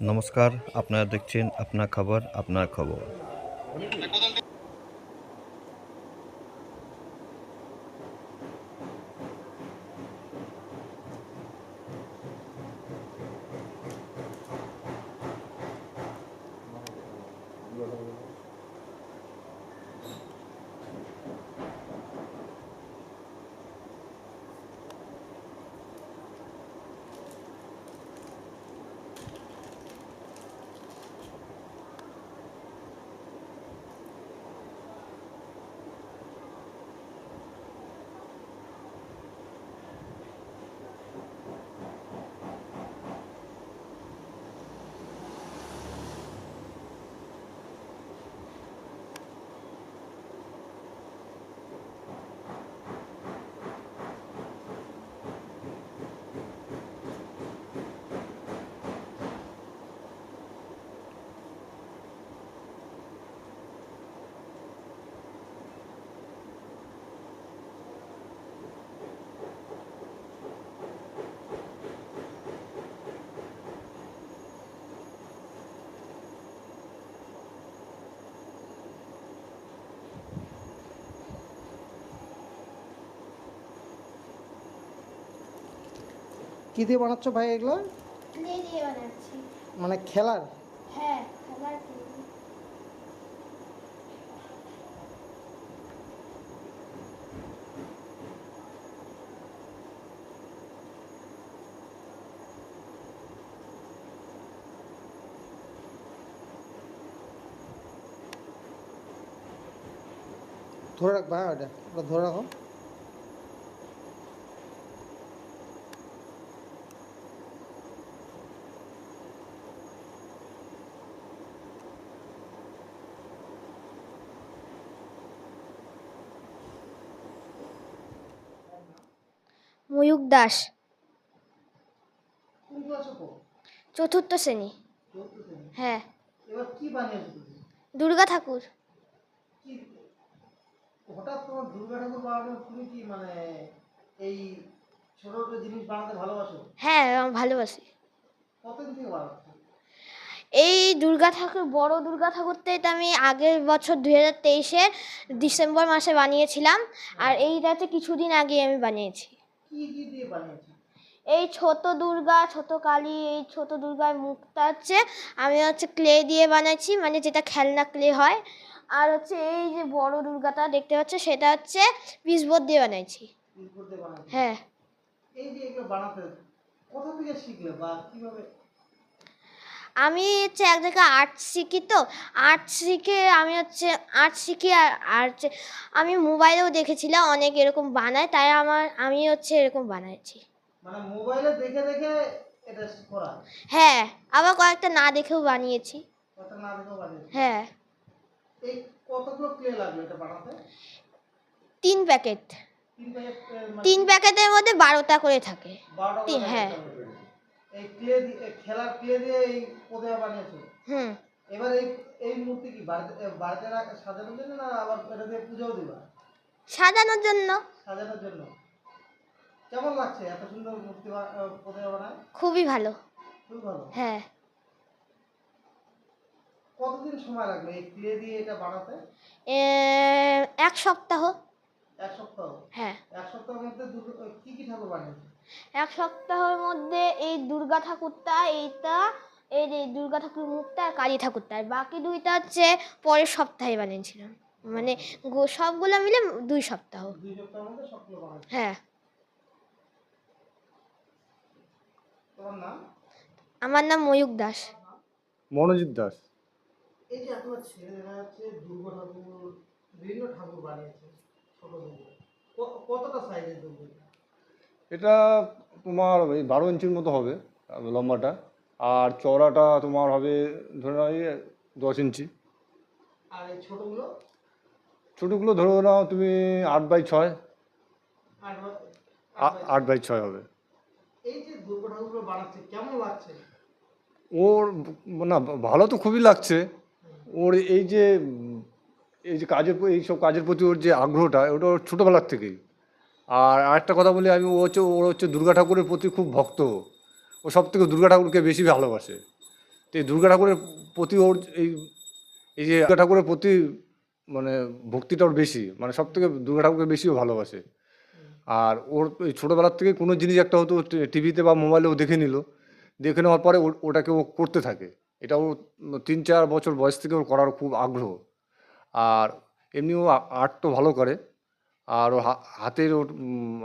নমস্কার আপনারা দেখছেন আপনার খবর আপনার খবর। কি দিয়ে বানাচ্ছ ভাই এগুলো? ক্লে দিয়ে বানাচ্ছি। মানে খেলার? হ্যাঁ ধরে রাখবা হ্যাঁ ওটা ওটা ধরে রাখো। ময়ূক দাস। চতুর্থ শ্রেণি। হ্যাঁ। দুর্গা ঠাকুর। হঠাৎ তোমার দুর্গা ঠাকুর বানানো তুমি কি মানে এই ছোট ছোট জিনিস বানাতে ভালোবাসো? হ্যাঁ আমি ভালোবাসি। কতদিন থেকে বানাচ্ছো? এই দুর্গা ঠাকুর বড় দুর্গা ঠাকুরটা এটা আমি আগের বছর দুই হাজার তেইশের ডিসেম্বর মাসে বানিয়েছিলাম। আর এইটাতে কিছুদিন আগে আমি বানিয়েছো। এই ছোট দুর্গা ছোট কালী এই ছোট দুর্গার মুখটা হচ্ছে। আমি হচ্ছে ক্লে দিয়ে বানাইছি মানে যেটা খেলনা ক্লে হয়। আর হচ্ছে এই যে বড় দুর্গাটা দেখতে পাচ্ছ সেটা হচ্ছে পিসবোর্ড দিয়ে বানাইছি। হ্যাঁ। এই যে এগুলো বানাতে কোথা থেকে শিখলে বা কীভাবে আমি হচ্ছে এক জায়গায় আর্ট শিখি তো আর্ট শিখে আমি হচ্ছে আর্ট শিখি আর আর হচ্ছে আমি মোবাইলেও দেখেছিলাম অনেক এরকম বানায় তাই আমার আমি হচ্ছে এরকম বানাইছি মানে মোবাইলে দেখে দেখে এটা করা? হ্যাঁ আবার কয়েকটা না দেখেও বানিয়েছি। কথা না দেখেও বানিয়েছো? হ্যাঁ। এই কতগুলো ক্লে লাগল এটা বানাতে? তিন প্যাকেট তিন প্যাকেট মানে প্যাকেটের মধ্যে বারোটা করে থাকে। হ্যাঁ। এই ক্লে দিয়ে খেলার ক্লে দিয়ে এই প্রতিমা বানিয়েছো। হুম। এবার এই এই মূর্তি কি বাড়িতে বাড়িতে সাজানোর জন্য না আবার এটা দিয়ে পুজোও দিবা? সাজানোর জন্য। সাজানোর জন্য। কেমন লাগছে এত সুন্দর মূর্তি প্রতিমা বানায়? খুবই ভালো। খুব ভালো। হ্যাঁ। কতদিন সময় লাগল এই ক্লে দিয়ে এটা বানাতে? এক সপ্তাহ। এক সপ্তাহ? হ্যাঁ। এক সপ্তাহের মধ্যে দুটো কি কি ঠাকুর বানিয়েছে? এক সপ্তাহের মধ্যে এই দুর্গা ঠাকুরটা এইটা এই যে দুর্গা ঠাকুর মুখটা আর কালী ঠাকুরটা। আর বাকি দুইটা হচ্ছে পরের সপ্তাহে বানিয়েছিলাম মানে গো- সবগুলো মিলে দুই সপ্তাহ। দুই সপ্তাহের মধ্যে সবগুলো বানাইছে হ্যাঁ। আমার নাম ময়ূক দাস। মনোজিৎ দাস। এই যে আপনার দুর্গা ঠাকুর বিভিন্ন ঠাকুর বানিয়েছে ছোট কতটা সাইজের দুর্গা? এটা তোমার ওই বারো ইঞ্চির মতো হবে লম্বাটা। আর চওড়াটা তোমার হবে ধরে নাও এই দশ ইঞ্চি। আর ছোটগুলো? ছোটোগুলো ধরে নাও তুমি আট বাই ছয়। আট বাই- ছয়। হবে। এই ওর না ভালো তো খুবই লাগছে। ওর এই যে এই যে কাজের প- এইসব কাজের প্রতি ওর যে আগ্রহটা ওটা ওর ছোটোবেলার থেকেই। আর আরেকটা কথা বলি, আমি ও হচ্ছে, ওর হচ্ছে দুর্গা ঠাকুরের প্রতি খুব ভক্ত। ও সব থেকে দুর্গা ঠাকুরকে বেশি ভালোবাসে। তো এই দুর্গা ঠাকুরের প্রতি ওর এই এই যে দুর্গা ঠাকুরের প্রতি মানে ভক্তিটা ওর বেশি মানে সব থেকে দুর্গা ঠাকুরকে বেশিও ভালোবাসে। আর ওর এই ছোটোবেলার থেকে কোনো জিনিস একটা হয়তো টিভিতে বা মোবাইলে ও দেখে নিল। দেখে নেওয়ার পরে ওটাকে ও করতে থাকে। এটা ও তিন চার বছর বয়স থেকে ওর করার খুব আগ্রহ। আর এমনিও আর্ট তো ভালো করে। আর ও হাতের ওর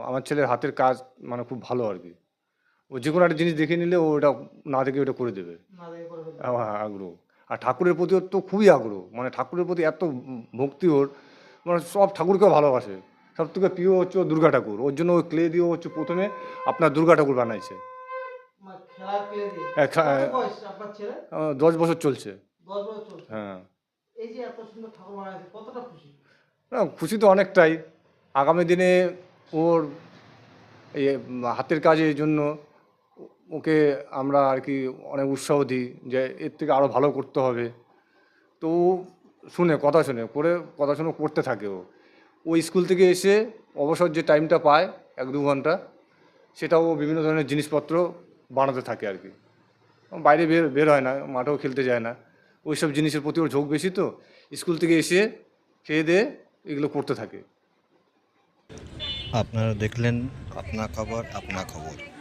আমার ছেলের হাতের কাজ মানে খুব ভালো আর কি। ও যে কোনো একটা জিনিস দেখে নিলে ও ওটা না দেখে ওটা করে দেবে। হ্যাঁ আগ্রহ। আর ঠাকুরের প্রতি ওর তো খুবই আগ্রহ। মানে ঠাকুরের প্রতি এত ভক্তি ওর মানে সব ঠাকুরকেও ভালোবাসে। সব থেকে প্রিয় হচ্ছে ও দুর্গা ঠাকুর। ওর জন্য ওই ক্লে দিয়ে হচ্ছে প্রথমে আপনার দুর্গা ঠাকুর বানাইছে। হ্যাঁ, দশ বছর চলছে। হ্যাঁ। না খুশি তো অনেকটাই। আগামী দিনে ওর এই হাতের কাজের জন্য ওকে আমরা আর কি অনেক উৎসাহ দিই যে এর থেকে আরও ভালো করতে হবে। তো ও শুনে, কথা শুনে, করে কথা শুনে করতে থাকে ও। ও স্কুল থেকে এসে অবসর যে টাইমটা পায়, এক দু ঘণ্টা সেটাও বিভিন্ন ধরনের জিনিসপত্র বানাতে থাকে আর কি। বাইরে বের বের হয় না, মাঠেও খেলতে যায় না। ওইসব জিনিসের প্রতি ওর ঝোঁক বেশি তো। স্কুল থেকে এসে খেয়ে দিয়ে এগুলো করতে থাকে। আপনারা দেখলেন আপনা খবর আপনা খবর।